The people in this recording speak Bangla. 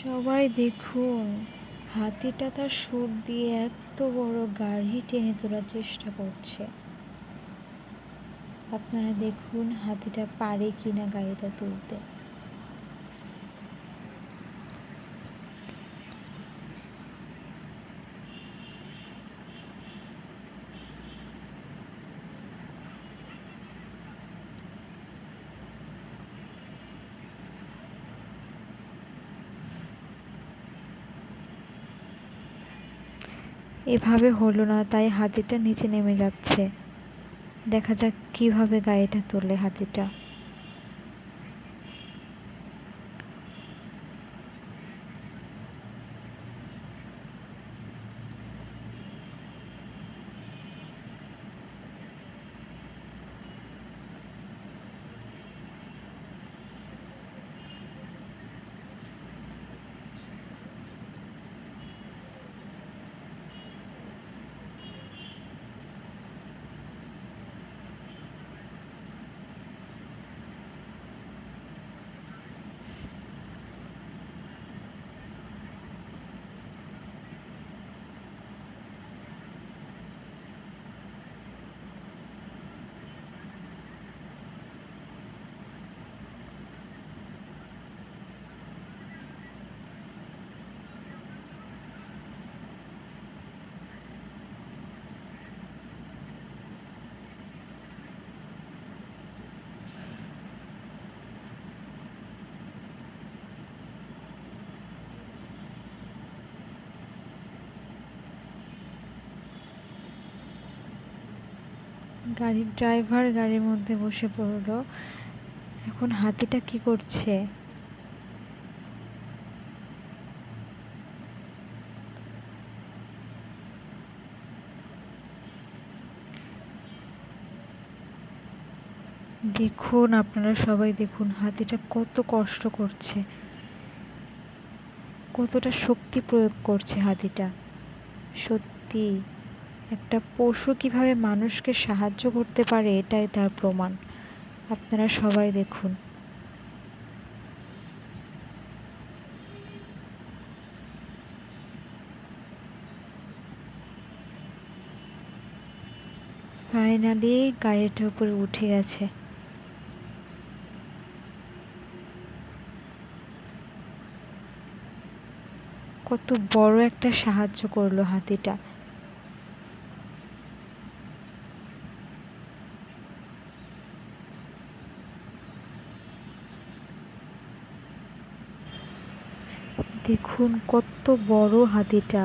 সবাই দেখুন, হাতিটা তার সুর দিয়ে এত বড় গাড়ি টেনে তোলার চেষ্টা করছে। আপনারা দেখুন হাতিটা পারে কিনা গাড়িটা তুলতে। এভাবে হলো না তাই হাতিটা নিচে নেমে যাচ্ছে। দেখা যাক কীভাবে গাড়িটা তোলে হাতিটা। গাড়ির ড্রাইভার গাড়ির মধ্যে বসে পড়ল। এখন হাতিটা কি করছে? দেখুন, আপনারা সবাই দেখুন, হাতিটা কত কষ্ট করছে। কতটা শক্তি প্রয়োগ করছে হাতিটা। সত্যি। একটা পশু কীভাবে মানুষকে সাহায্য করতে পারে, এটাই তার প্রমাণ। আপনারা সবাই দেখুন। ফাইনালি গাড়িটার উপরে উঠে গেছে। কত বড় একটা সাহায্য করল হাতিটা। দেখুন কত বড় হাতিটা।